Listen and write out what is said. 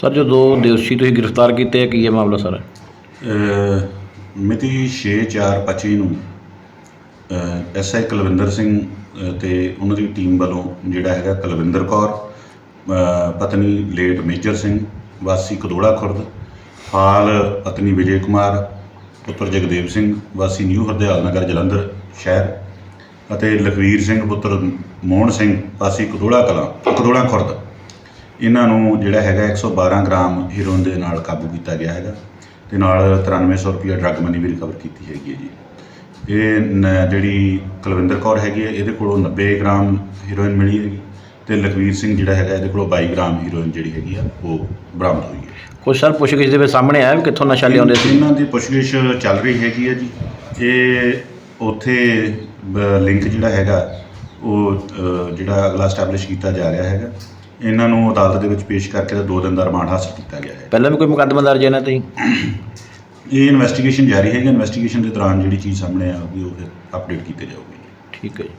Sir ਜੋ ਦੋ ਦੋਸ਼ੀ ਤੁਸੀਂ ਗ੍ਰਿਫਤਾਰ ਕੀਤੇ ਆ ਕੀ ਹੈ ਮਾਮਲਾ ਸਰ? ਅਹ ਮਿਤੀ 6/4/25 ਨੂੰ ਐਸਆਈ ਕੁਲਵਿੰਦਰ ਸਿੰਘ, ਅਹ ਤੇ ਉਹਨਾਂ ਦੀ ਟੀਮ ਵੱਲੋਂ ਜਿਹੜਾ ਹੈਗਾ ਕੁਲਵਿੰਦਰ ਕੌਰ, ਅਹ ਪਤਨੀ ਲੇਟ ਮੇਜਰ ਸਿੰਘ, ਵਾਸੀ ਕਦੋੜਾ ਖੁਰਦ ਫਾਲ ਪਤਨੀ ਵਿਜੇ ਕੁਮਾਰ, ਪੁੱਤਰ ਜਗਦੇਵ ਸਿੰਘ, ਵਾਸੀ ਨਿਊ ਹਰਦਿਆਲ ਨਗਰ ਜਲੰਧਰ ਸ਼ਹਿਰ, ਅਤੇ ਲਖਵੀਰ ਸਿੰਘ, ਪੁੱਤਰ ਮੋਹਨ ਸਿੰਘ, ਵਾਸੀ ਕਦੋੜਾ ਕਲਾਂ, ਕਦੋੜਾ ਖੁਰਦ। ਇਹਨਾਂ ਨੂੰ ਜਿਹੜਾ ਹੈਗਾ 112 ਗ੍ਰਾਮ ਹੀਰੋਇਨ ਦੇ ਨਾਲ ਕਾਬੂ ਕੀਤਾ ਗਿਆ ਹੈਗਾ ਤੇ ਨਾਲ 9300 ਰੁਪਏ ਡਰੱਗ ਮਨੀ ਵੀ ਰਿਕਵਰ ਕੀਤੀ ਹੈਗੀ ਹੈ ਜੀ। ਇਹ ਜਿਹੜੀ ਕੁਲਵਿੰਦਰ ਕੌਰ ਹੈਗੀ ਹੈ ਇਹਦੇ ਕੋਲੋਂ 90 ਗ੍ਰਾਮ ਹੀਰੋਇਨ ਮਿਲੀ ਹੈਗੀ ਤੇ ਲਖਵੀਰ ਸਿੰਘ ਜਿਹੜਾ ਹੈਗਾ ਇਹਦੇ ਕੋਲੋਂ 22 ਗ੍ਰਾਮ ਹੀਰੋਇਨ ਜਿਹੜੀ ਹੈਗੀ ਆ ਉਹ ਬਰਾਮਦ ਹੋਈ ਹੈ। ਕੁਛ ਸਰ ਪੁੱਛਗਿੱਛ ਦੇ ਵਿੱਚ ਸਾਹਮਣੇ ਆਇਆ ਵੀ ਕਿੱਥੋਂ ਨਸ਼ਾ ਲਿਆਉਂਦੇ ਸੀ? ਇਹਨਾਂ ਦੀ ਪੁੱਛਗਿੱਛ ਚੱਲ ਰਹੀ ਹੈਗੀ ਹੈ ਜੀ। ਇਹ ਉੱਥੇ ਲਿੰਕ ਜਿਹੜਾ ਹੈਗਾ ਉਹ ਜਿਹੜਾ ਅਗਲਾ ਸਟੈਬਲਿਸ਼ ਕੀਤਾ ਜਾ ਰਿਹਾ ਹੈਗਾ। ਇਹਨਾਂ ਨੂੰ ਅਦਾਲਤ ਦੇ ਵਿੱਚ ਪੇਸ਼ ਕਰਕੇ ਤੇ ਦੋ ਦਿਨ ਦਾ ਰਿਮਾਂਡ ਹਾਸਲ ਕੀਤਾ ਗਿਆ ਹੈ। ਪਹਿਲਾਂ ਵੀ ਕੋਈ ਮੁਕੱਦਮਾ ਦਰਜ ਹੈ ਇਹਨਾਂ ਤੇ? ਜੀ? ਇਹ ਇਨਵੈਸਟੀਗੇਸ਼ਨ ਜਾਰੀ ਹੈਗੀ ਇਨਵੈਸਟੀਗੇਸ਼ਨ ਦੇ ਦੌਰਾਨ ਜਿਹੜੀ ਚੀਜ਼ ਸਾਹਮਣੇ ਆਊਗੀ ਉਹ ਫਿਰ ਅਪਡੇਟ ਕੀਤੀ ਜਾਊਗੀ। ਠੀਕ ਹੈ ਜੀ।